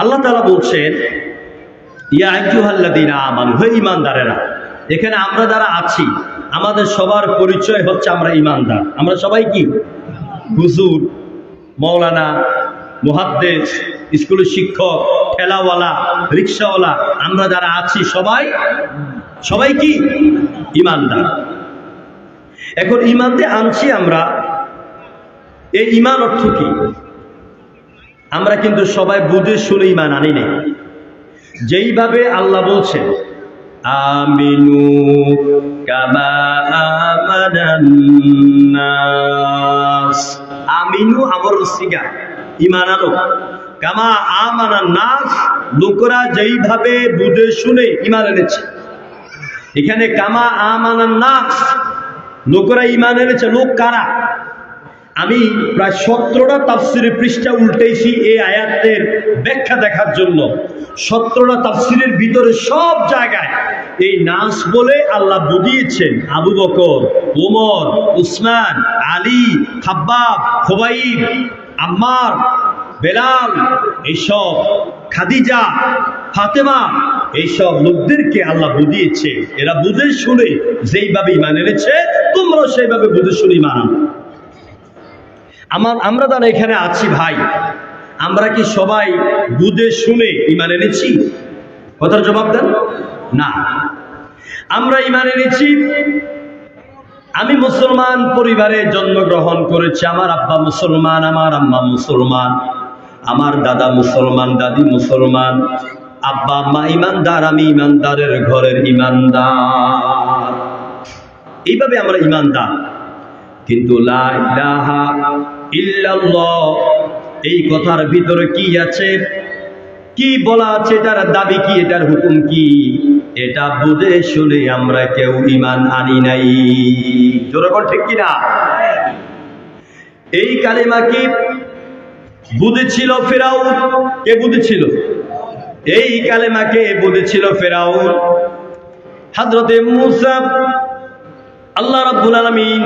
আল্লাহ তাআলা বলছেন, ইয়া আইয়ুহাল্লাযীনা আমানু হে ঈমানদারেরা, এখানে আমরা যারা আছি, আমাদের সবার পরিচয় হচ্ছে আমরা ইমানদার আমরা সবাই কি? হুজুর মৌলানা মুহাদ্দেস, স্কুলের শিক্ষক, ঠেলাওয়ালা রিক্সাওয়ালা আমরা যারা আছি সবাই সবাই কি? ইমানদার এখন ইমানতে আনছি আমরা। এই ইমান অর্থ কি? আমরা কিন্তু সবাই বুঝে শুনে ইমান আনি নাই। যেইভাবে আল্লাহ বলছেন, আমিনু আমিনু আমর সিগা ইমান আনো। কামা আমানান নাস, লোকরা যেইভাবে বুঝে শুনে ইমান এনেছে। এখানে কামা আমানান নাস, লোকরা ইমান এনেছে, লোক কারা? আমি প্রায় সতেরোটা তাফসিরের পৃষ্ঠা উল্টেছি এই আয়াতের ব্যাখ্যা দেখার জন্য সতেরোটা তাফসিরের ভিতরে সব জায়গায় এই নাস বলে আল্লাহ বুঝিয়েছেন, আবু বকর, ওমর, উসমান, আলী, খাব্বাব, খোবাইব, আম্মার, বেলাল, এইসব, খাদিজা, ফাতেমা, এইসব লোকদেরকে আল্লাহ বুঝিয়েছে এরা বুঝে শুনে যেইভাবে ইমান এনেছে, তোমরাও সেইভাবে বুঝে শুনে আনো। আমার, আমরা যারা এখানে আছি ভাই। আমরা কি সবাই বুঝে শুনে ইমান এনেছি? কথার জবাব দেন, না। আমরা ইমান এনেছি, আমি মুসলমান পরিবারে জন্মগ্রহণ করেছি, আমার আব্বা মুসলমান, আমার আম্মা মুসলমান, আমার দাদা মুসলমান, দাদি মুসলমান, আব্বা, আম্মা ইমানদার আমি ইমানদারের ঘরের ইমানদার এইভাবে আমরা ইমানদার কিন্তু লা ইলাহা এই কথার ভিতরে কি আছে? কি বলা আছে? এটার দাবি কি? এটার হুকুম কি? এটা বুঝে শুনে আমরা কেউ ইমান আনি নাই। জোরকর ঠিক কিনা? এই কালিমা কি বুঝেছিল ফেরাউন? কে বুঝেছিল? এই কালেমাকে বুঝেছিল ফেরাউন? হাজরতে মুসা, আল্লাহ রাব্বুল আলামিন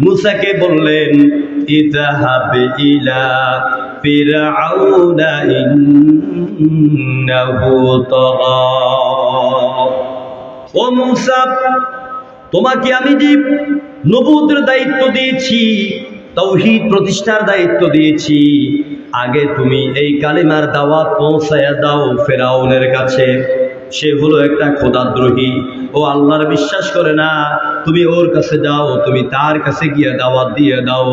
মুসাকে বললেন ইযহাব ইলা ফিরআউনা ইন্নাহু তাগা ও মুসা, তোমাকে আমি যে নবুতের দায়িত্ব দিয়েছি তৌহিদ প্রতিষ্ঠার দায়িত্ব দিয়েছি, আগে তুমি এই কালিমার দাওয়াত পৌঁছায়া দাও ফেরাউনের কাছে। সে হলো একটা খোদাদ্রোহী ও আল্লাহর বিশ্বাস করে না, তুমি ওর কাছে যাও, তুমি তার কাছে গিয়ে দাওয়াত দিয়ে দাও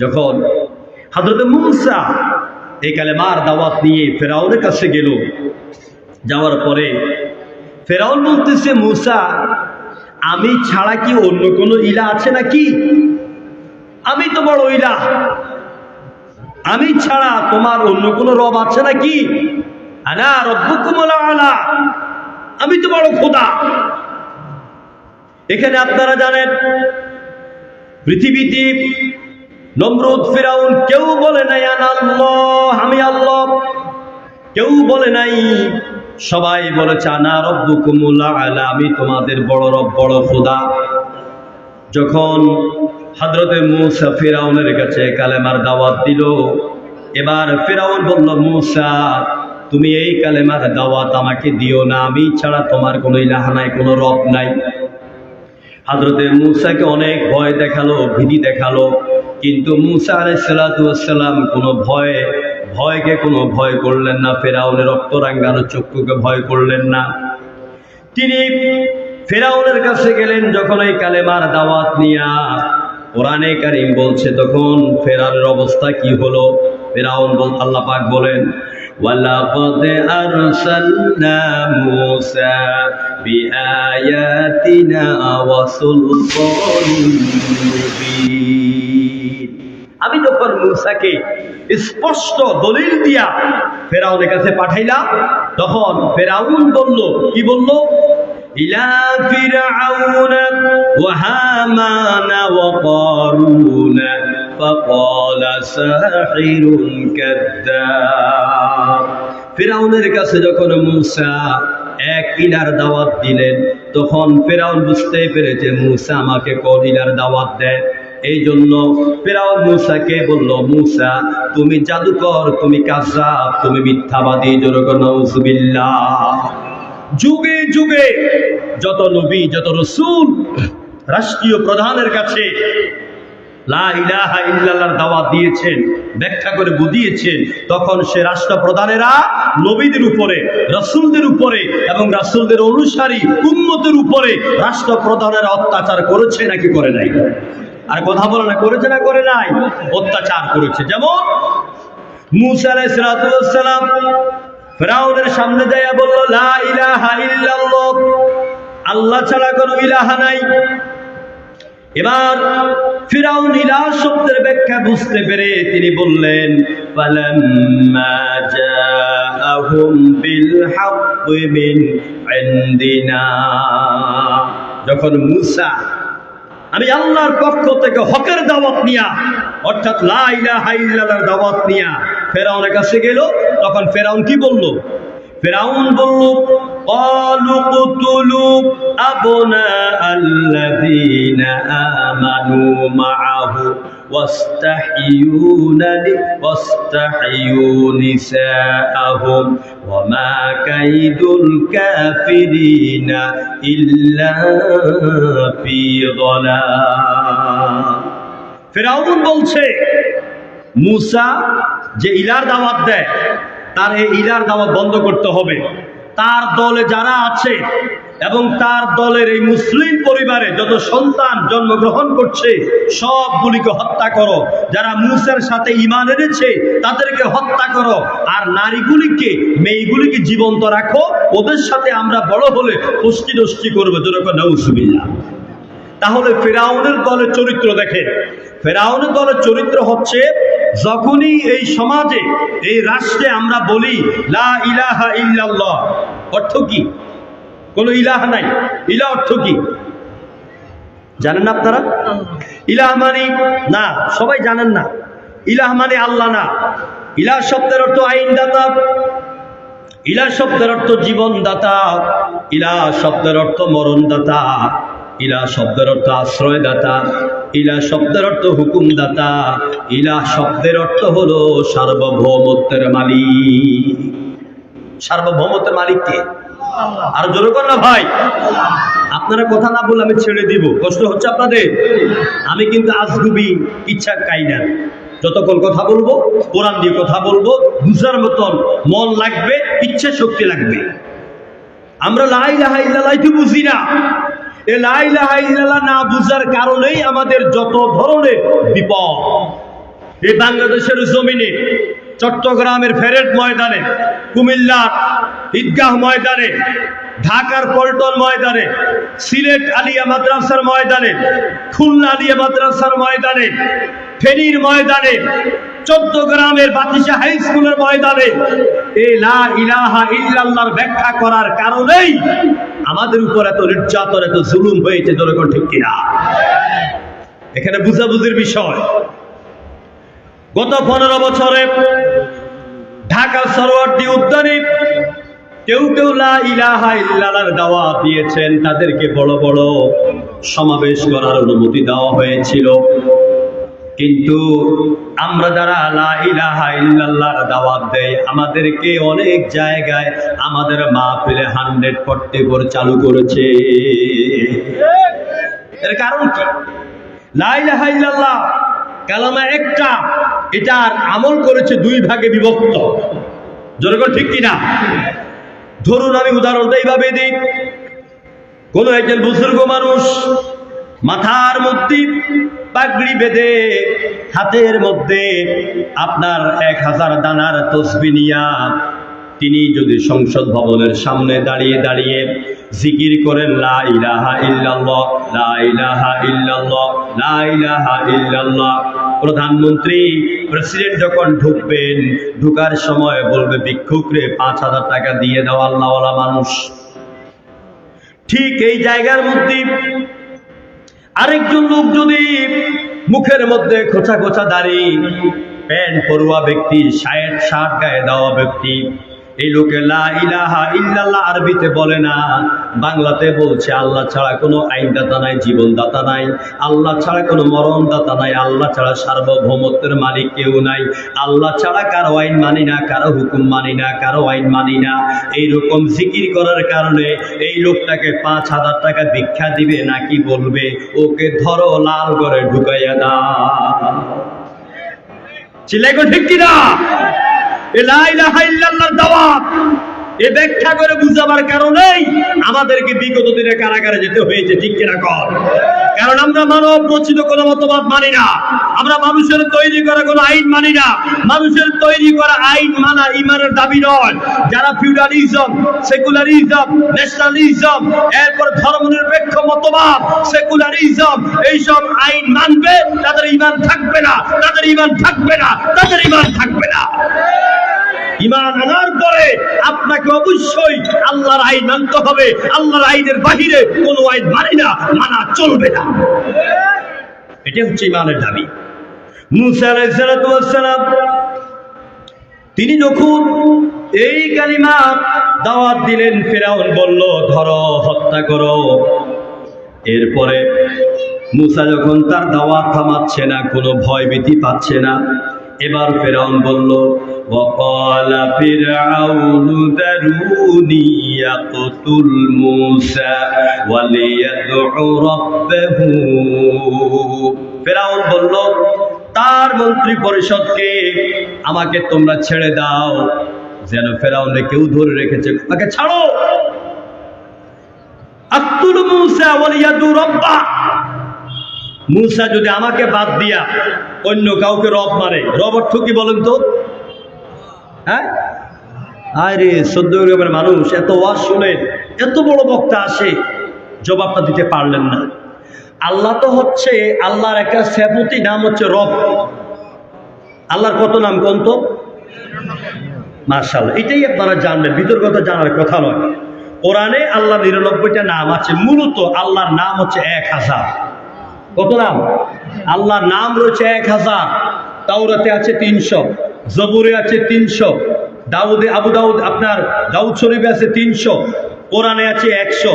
যখন হযরত মুসা এই কালেমার দাওয়াত নিয়ে ফেরাউনের কাছে গেল, যাওয়ার পরে ফেরাউন বলতেছে, মুসা, আমি ছাড়া কি অন্য কোনো ইলা আছে নাকি? আমি তো বড় ইলা আমি ছাড়া তোমার অন্য কোনো রব আছে নাকি? আমি তো বড় খোদা। এখানে আপনারা জানেন, পৃথিবীতে নমরুদ ফিরাউন কেউ বলে নাই আল্লাহ, আমি আল্লাহ। কেউ বলে নাই, সবাই বলেছে, আনা রব্বুকুমুল আলা, আমি তোমাদের বড় রব, বড় খোদা। যখন হজরতে মুসা ফেরাউনের কাছে কালেমার দাওয়াত দিল। এবার ফেরাউন বলল, মুসা, তুমি এই কালেমার দাওয়াত আমাকে দিও না। আমি ছাড়া তোমার কোনো ইলাহা নাই, কোনো রব নাই। হজরতে মুসাকে অনেক ভয় দেখাল, ভীতি দেখাল। কিন্তু মুসা আলাইসালাম কোনো ভয়, ভয়কে কোনো ভয় করলেন না। ফেরাউনের রক্ত রাঙ্গানো চক্ষুকে ভয় করলেন না। তিনি ফেরাউনের কাছে গেলেন, যখন এই কালেমার দাওয়াত নিয়া কোরআনে কারিম বলছে তখন ফেরাউনের অবস্থা কি হলো? ফেরাউন বল, আল্লাহ পাক বলেন আমি যখন মুসাকে স্পষ্ট দলিল দিয়া ফেরাউনের কাছে পাঠাইলাম, তখন ফেরাউন বলল, কি বলল? ইলা ফিরআউন ওয়া হামান ওয়া কারুন فقال ساحر كذاب ফিরাউনের কাছে যখন মুসা এক ইলার দাওয়াত দিলেন তখন ফেরাউন বুঝতে পেরেছে মুসা আমাকে কোন ইলার দাওয়াত দেয় এই জন্য ফেরাউন মুসাকে বলল মুসা তুমি জাদুকর তুমি কাজাব তুমি মিথ্যাবাদী জনগণবিল্লাহ যুগে যুগে যত নবী, যত রসুল রাষ্ট্রীয় প্রধানের কাছে ইল্লাল্লাহর দাওয়াত দিয়েছেন, ব্যাখ্যা করে বুঝিয়েছেন, তখন সে রাষ্ট্রপ্রধানেরা নবীদের উপরে, রাসূলদের উপরে এবং রাসূলদের অনুসারী উম্মতের উপরে রাষ্ট্রপ্রধানেরা অত্যাচার করেছে নাকি করে নাই? আর কথা বলে না, করেছে না, করে নাই? অত্যাচার করেছে। যেমন মুসা আলাইহিস সালাম ফেরাউনের সামনে যাইয়া বলল, লা ইলাহা ইল্লাল্লাহ। আল্লাহ ছাড়া কোনো ইলাহা নাই। এবার ফিরাউন ইলাহ শব্দের ব্যাখ্যা বুঝতে পেরে তিনি বললেন জাআহুম বিল হাক্কি মিন ইনদিনা। যখন মুসা, আমি আল্লাহর পক্ষ থেকে হকের দাওয়াত নিয়া, অর্থাৎ লা ইলাহা ইল্লাল্লাহর দাওয়াত নিয়া ফেরাউনের কাছে গেল তখন ফেরাউন কি বলল ফেরাউন বলল قالوا اقتلوا أبناء الذين آمنوا معه واستحيوا ن- واستحيوا نساءهم وما كيد الكافرين إلا في ضلال ফেরাউন বলছে মুসা যে ইলার দাওয়াত দেয়, তার এই ইলার দাওয়াত বন্ধ করতে হবে। তার দলে যারা আছে এবং তার দলের এই মুসলিম পরিবারে যত সন্তান জন্মগ্রহণ করছে, সবগুলিকে হত্যা করো। যারা মুসার সাথে ইমান এনেছে, তাদেরকে হত্যা করো। আর নারীগুলিকে, মেয়েগুলিকে জীবন্ত রাখো। ওদের সাথে আমরা বড় হলে পুষ্টি দষ্টি করব। যেরকম নৌসুবিল্লা তাহলে ফেরাউনের দলের চরিত্র দেখেন। ফেরাউনের দলের চরিত্র হচ্ছে যখনই এই সমাজে, এই রাষ্ট্রে আমরা বলি, লা ইলাহা অর্থ কি? কোন ইলাহা নাই। ইলা অর্থ কি? জানেন না আপনারা? ইলাহ মানে না, সবাই জানেন না। ইলাহ মানে আল্লাহ না। ইলাহ শব্দের অর্থ আইনদাতা। ইলা শব্দের অর্থ জীবনদাতা। ইলা শব্দের অর্থ মরণদাতা। ইলা শব্দের অর্থ আশ্রয়দাতা, ইলা শব্দের অর্থ হুকুমদাতা, ইলা শব্দের অর্থ হলো সার্বভৌমত্বের মালিক। সার্বভৌমত্বের মালিক কে? আর জোরে কর না ভাই। আপনারা কথা না বলে আমি ছেড়ে দিব। কষ্ট হচ্ছে আপনাদের? আমি কিন্তু আজগুবি ইচ্ছা কাই না। যতক্ষণ কথা বলব, কোরআন দিয়ে কথা বলব, বুঝার মতন মন লাগবে, ইচ্ছা শক্তি লাগবে। আমরা লাই লাহাই লাইতে বুঝি না। এ লাই লাহাই না বুঝার কারণেই আমাদের যত ধরনের বিপদ এই বাংলাদেশের জমিনে চট্টগ্রামের ফেরেট ময়দানে কুমিল্লার ঈদগাহ ময়দানে, ঢাকার পল্টন ময়দানে, সিলেট আলিয়া মাদ্রাসার ময়দানে, খুলনা আলিয়া মাদ্রাসার ময়দানে, ফেনীর ময়দানে, চট্টগ্রামের বাতিশা হাই স্কুলের ময়দানে এই লা ইলাহা ইল্লাল্লাহর ব্যাখ্যা করার কারণেই আমাদের উপর এত নির্যাতন, এত জুলুম হয়েছে জনগণ ঠিক কিনা? এখানে বুঝাবুঝির বিষয় গত পনেরো বছরে ঢাকা সরোয়ারটি উদ্যানে কেউ কেউ দাওয়াত দিয়েছেন, তাদেরকে বড় বড় সমাবেশ করার অনুমতি দেওয়া হয়েছিল। কিন্তু আমরা যারা লা দাওয়াত দেয় আমাদেরকে অনেক জায়গায় আমাদের মা ফেলে হান্ড্রেড ফর্টি ফোর চালু করেছে। এর কারণ কি? লা ইলাহা কালামা একটা এটার আমল করেছে দুই ভাগে বিভক্ত। জনগণ ঠিক কিনা? ধরুন আমি উদাহরণটা এইভাবে দিই। কোন একজন বুজুর্গ মানুষ মাথার মধ্যে পাগড়ি বেঁধে হাতের মধ্যে আপনার এক হাজার দানার তসবি নিয়া তিনি যদি সংসদ ভবনের সামনে দাঁড়িয়ে দাঁড়িয়ে জিকির করেন, লা ইলাহা লা ইলাহা লা ইলাহা প্রধানমন্ত্রী, প্রেসিডেন্ট যখন ঢুকবেন, ঢুকার সময় বলবে ভিক্ষুকরে পাঁচ হাজার টাকা দিয়ে দাও, আল্লাহওয়ালা মানুষ। ঠিক এই জায়গার মধ্যে আরেকজন লোক যদি মুখের মধ্যে খোঁচা খোঁচা দাড়ি, প্যান্ট পরুয়া ব্যক্তি শার্ট শার্ট গায়ে দেওয়া ব্যক্তি এই লোকে ইলাহা ইল্লাল্লাহ আরবিতে বলে না। বাংলাতে বলছে, আল্লাহ ছাড়া কোনো আইনদাতা নাই, জীবনদাতা নাই। আল্লাহ ছাড়া কোনো মরণদাতা নাই। আল্লাহ ছাড়া সার্বভৌমত্বের মালিক কেউ নাই। আল্লাহ ছাড়া কারও আইন মানি না, কারও হুকুম মানি না, কারও আইন মানি না। এইরকম জিকির করার কারণে এই লোকটাকে পাঁচ হাজার টাকা ভিক্ষা দিবে নাকি বলবে, ওকে ধরো লাল করে ঢুকাইয়া দা চিল্লাইকো ঠিক কিনা? দাওয়াত। এ ব্যাখ্যা করে বুঝাবার কারণেই আমাদেরকে বিগত দিনে কারাগারে যেতে হয়েছে, ঠিক কিনা কর কারণ আমরা মানব রচিত কোনো মতবাদ মানি না। আমরা মানুষের তৈরি করা কোনো আইন মানি না। মানুষের তৈরি করা আইন মানা ইমানের দাবি নয়। যারা ফিউডালিজম, সেকুলারিজম, ন্যাশনালিজম, এরপর ধর্মনিরপেক্ষ মতবাদ, সেকুলারিজম, এইসব আইন মানবে, তাদের ইমান থাকবে না। তাদের ইমান থাকবে না। তাদের ইমান থাকবে না। ইমান আনার পরে আপনাকে অবশ্যই আল্লাহর আইন মানতে হবে। আল্লাহর আইনের বাহিরে কোনো আইন মানি না, মানা চলবে না। এটা হচ্ছে ইমানের দাবি। তিনি যখন এই কালিমা দাওয়াত দিলেন, ফেরাউন বলল, ধরো, হত্যা করো। এরপরে মুসা যখন তার দাওয়াত থামাচ্ছে না, কোনো ভয় ভীতি পাচ্ছে না এবার ফেরাউন বলল وقال فرعون ذروني يقتل موسى وليدع ربه ফেরাউন বলল তার মন্ত্রী পরিষদকে আমাকে তোমরা ছেড়ে দাও যেন ফেরাউনে কেউ ধরে রেখেছে আমাকে ছাড়ো আব্দুল মুসা ওয়ালিয়াদু রব্বা মুসা যদি আমাকে বাদ দিয়া অন্য কাউকে রব মারে, রব অর্থ কি বলেন তো? হ্যাঁ? আরে, সদ্য গ্রামের মানুষ, এত ওয়াজ শুনেন, এত বড় বক্তা আসে, জবাবটা দিতে পারলেন না। আল্লাহ তো হচ্ছে, আল্লাহর একটা সেবতী নাম হচ্ছে রব। আল্লাহর কত নাম কোন তো? মার্শাল এটাই আপনারা জানবেন বিতর্কতা জানার কথা নয়। কোরআনে আল্লাহ নিরানব্বইটা নাম আছে, মূলত আল্লাহর নাম হচ্ছে এক হাজার। কত নাম? আল্লাহর নাম রয়েছে এক হাজার। তাওরাতে আছে তিনশো। জবুরে আছে তিনশো। দাউদে আবু দাউদ, আপনার দাউদ শরীফে আছে তিনশো। কোরআনে আছে একশো।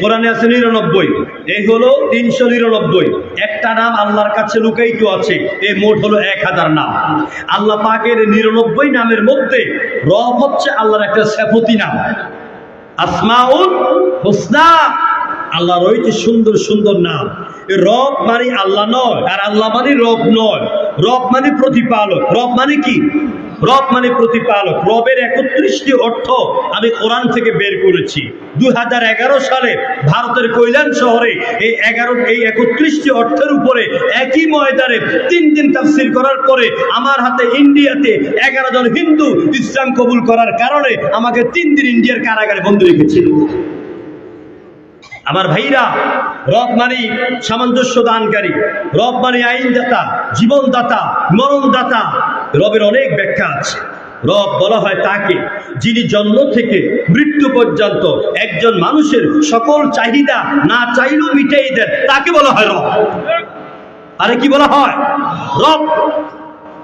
কোরআনে আছে নিরানব্বই। এই হলো তিনশো নিরানব্বই। একটা নাম আল্লাহর কাছে লুকায়িত আছে। এই মোট হলো এক হাজার নাম। আল্লাহ পাকের নিরানব্বই নামের মধ্যে রব হচ্ছে আল্লাহর একটা সেফতি নাম। আসমাউল হোসনা। আল্লাহ রয়েছে সুন্দর সুন্দর নাম। রব মানে আল্লাহ নয়, আর আল্লাহ মানে রব নয়। রব মানে প্রতিপালক। রব মানে কি? রব মানে প্রতিপালক। রবের একত্রিশটি অর্থ আমি কোরআন থেকে বের করেছি। দুই সালে ভারতের কৈলান শহরে এই এগারো, এই একত্রিশটি অর্থের উপরে একই ময়দানে তিন দিন তাফসির করার পরে আমার হাতে ইন্ডিয়াতে এগারো জন হিন্দু ইসলাম কবুল করার কারণে আমাকে তিন দিন ইন্ডিয়ার কারাগারে বন্দী রেখেছিল। আমার ভাইরা, রব মানে সামঞ্জস্য দানকারী, রব মানে আইনদাতা, জীবনদাতা, মরণদাতা। রবের অনেক ব্যাখ্যা আছে। রব বলা হয় তাকে যিনি জন্ম থেকে মৃত্যু পর্যন্ত একজন মানুষের সকল চাহিদা না চাইলেও মিটাই দেন, তাকে বলা হয় রব। আরে কি বলা হয়? রব।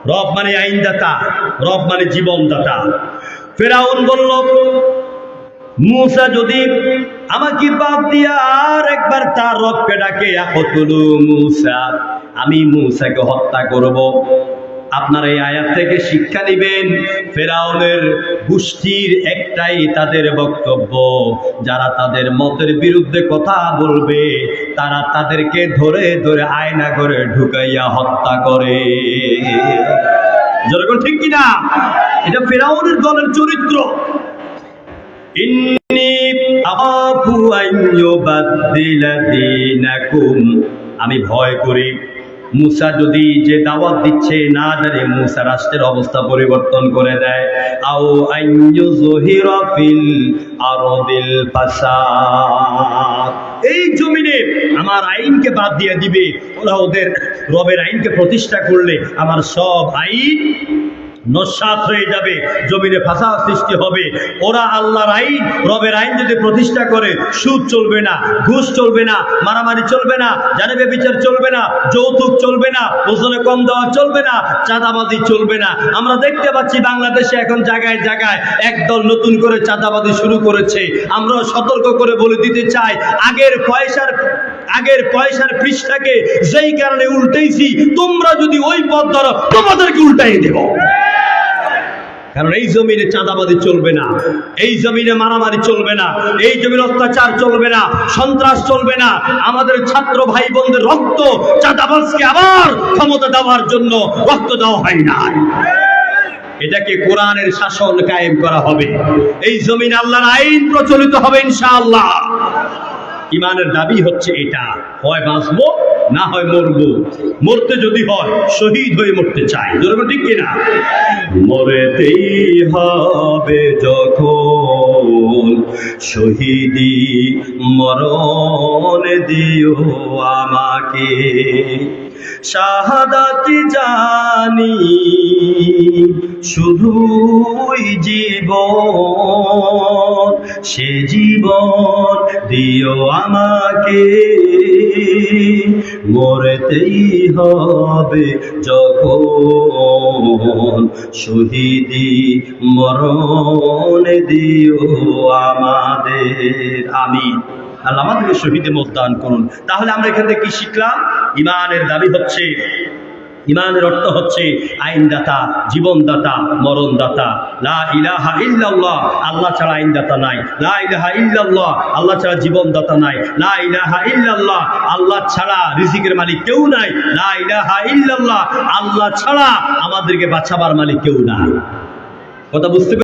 রব মানে আইনদাতা, রব মানে জীবনদাতা। ফেরাউন বলল মুসা যদি আমাকে বাদ দিয়া আর একবার তার রবকে ডাকে আকতুলু মুসা, আমি মুসাকে হত্যা করব। আপনার এই আয়াত থেকে শিক্ষা নেবেন, ফেরাউনের গোষ্ঠীর একটাই তাদের বক্তব্য। যারা তাদের মতের বিরুদ্ধে কথা বলবে, তারা তাদেরকে ধরে ধরে আয়না করে ঢুকাইয়া হত্যা করে। যেরকম ঠিক কিনা? এটা ফেরাউনের দলের চরিত্র। আমি ভয় করি। মুসা যদি যে দাওয়াত দিচ্ছে, না জানে মুসা রাষ্ট্রের অবস্থা পরিবর্তন করে দেয়। আও এই আমার আইনকে বাদ দিয়ে দিবে। ওরা ওদের রবের আইনকে প্রতিষ্ঠা করলে আমার সব আইন নস্বাত হয়ে যাবে, জমিনে ফাঁসা সৃষ্টি হবে। ওরা আল্লাহর আইন, রবের আইন যদি প্রতিষ্ঠা করে, সুদ চলবে না, ঘুষ চলবে না, মারামারি চলবে না জানেবে বিচার চলবে না, যৌতুক চলবে না, ওজনে কম দেওয়া চলবে না চাঁদাবাদি চলবে না। আমরা দেখতে পাচ্ছি বাংলাদেশে এখন জায়গায় জায়গায় একদল নতুন করে চাঁদাবাদি শুরু করেছে। আমরা সতর্ক করে বলে দিতে চাই, আগের পয়সার আগের পয়সার পৃষ্ঠাকে যেই কারণে উল্টেছি তোমরা যদি ওই পথ ধরো, তোমাদেরকে উল্টাই দেব। কারণ এই জমিনে চাঁদাবাদি চলবে না, এই জমিনে মারামারি চলবে না, এই জমিনে অত্যাচার চলবে না, সন্ত্রাস চলবে না। আমাদের ছাত্র ভাই বোনদের রক্ত চাঁদাবাজকে আবার ক্ষমতা দেওয়ার জন্য রক্ত দেওয়া হয় না এটাকে কোরআনের শাসন কায়েম করা হবে। এই জমিন আল্লাহর আইন প্রচলিত হবে ইনশাআল্লাহ। ইমানের দাবি হচ্ছে এটা, হয় বাঁচবো না হয় মরবো। মরতে যদি হয়, শহীদ হয়ে মরতে চাই। ঠিক কিনা? মরেতেই হবে যখন শহীদি মরণ দিও আমাকে। শাহাদাতি জানি, শুধুই জীবন, সে জীবন দিও আমাকে। মরতেই হবে যখন শহীদি মরণ দিও আমাদের আমি আল্লাহ আমাদেরকে শহীদে মতদান করুন। তাহলে আমরা এখান থেকে কি শিখলাম? ইমানের দাবি হচ্ছে, ইমানের অর্থ হচ্ছে আইনদাতা, জীবনদাতা, মরণদাতা। লা ইলাহা ইল্লাল্লাহ, আল্লাহ ছাড়া আইনদাতা নাই। লা ইলাহা ইল্লাল্লাহ, আল্লাহ ছাড়া জীবনদাতা নাই। লা ইলাহা ইল্লাল্লাহ, আল্লাহ ছাড়া রিজিকের মালিক কেউ নাই। লা ইলাহা ইল্লাল্লাহ, আল্লাহ ছাড়া আমাদেরকে বাঁচাবার মালিক কেউ নাই। কথা বুঝতে